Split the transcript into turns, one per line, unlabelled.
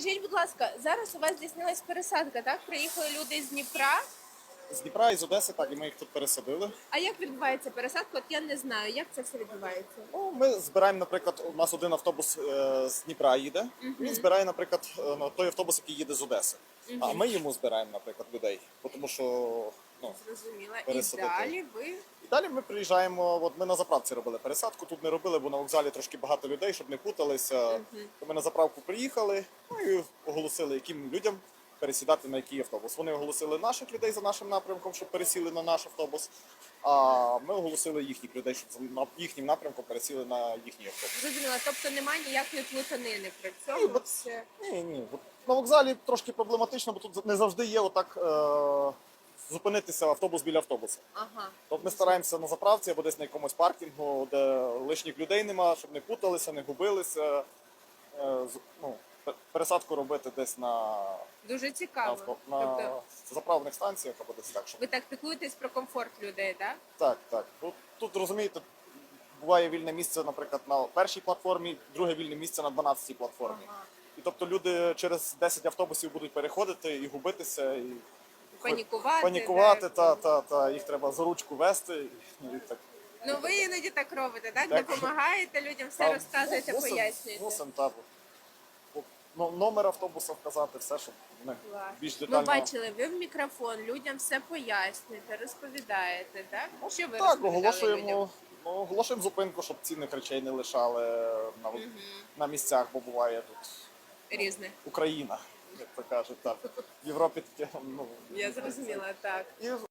Скажіть, будь ласка, зараз у вас здійснилась пересадка, так? Приїхали люди з Дніпра.
З Дніпра і з Одеси, так, і ми їх тут пересадили.
А як відбувається пересадка? От я не знаю, як це все відбувається.
Ну, ми збираємо, наприклад, у нас один автобус е, з Дніпра їде. Він збирає, наприклад, е, на той автобус, який їде з Одеси. А ми йому збираємо, наприклад, людей. Бо Тому що ну,
Зрозуміла. І
Пересадити.
далі ви
і далі ми приїжджаємо. От ми на заправці робили пересадку. Тут не робили, бо на вокзалі трошки багато людей, щоб не путалися. То ми на заправку приїхали ну, і оголосили, яким людям пересідати на який автобус. Вони оголосили наших людей за нашим напрямком, щоб пересіли на наш автобус. А ми оголосили їхніх людей, щоб за на- їхнім напрямком пересіли на їхній автобус.
зрозуміла. Тобто немає ніякої плутанини при
Ні,
цьому.
бо-
Все.
Ні, ні. От На вокзалі трошки проблематично, бо тут не завжди є отак е- зупинитися автобус біля автобуса.
Ага.
Тобто ми стараємося на заправці або десь на якомусь паркінгу, де лишніх людей нема, щоб не путалися, не губилися. Е, з- ну, пе- пересадку робити десь на,
Дуже
на,
цікаво.
авто- на
Тобто
заправних станціях або десь так. Щоб...
ви так піклуєтесь про комфорт людей, так?
Так, так. Тут, тут розумієте, буває вільне місце, наприклад, на першій платформі, друге вільне місце на 12-й платформі.
Ага.
І тобто люди через 10 автобусів будуть переходити і губитися, і
Панікувати.
панікувати, та, та, та їх треба за ручку вести. І так.
Ну ви іноді так робите, так?
Так.
Допомагаєте людям, все
А,
розказуєте,
мусим-
пояснюєте.
Мусим, так. Ну, номер автобуса вказати, все, щоб вони
Клас.
більш
Ми
детально.
бачили, ви в мікрофон людям все пояснюєте, розповідаєте, так? Що ви
так,
розповідали людям?
оголошуємо, ну, оголошуємо зупинку, щоб цінних речей не лишали на, на місцях, бо буває тут
Різне.
Україна, як то кажуть, так. В Європі таке, ну,
Я зрозуміла, так.
І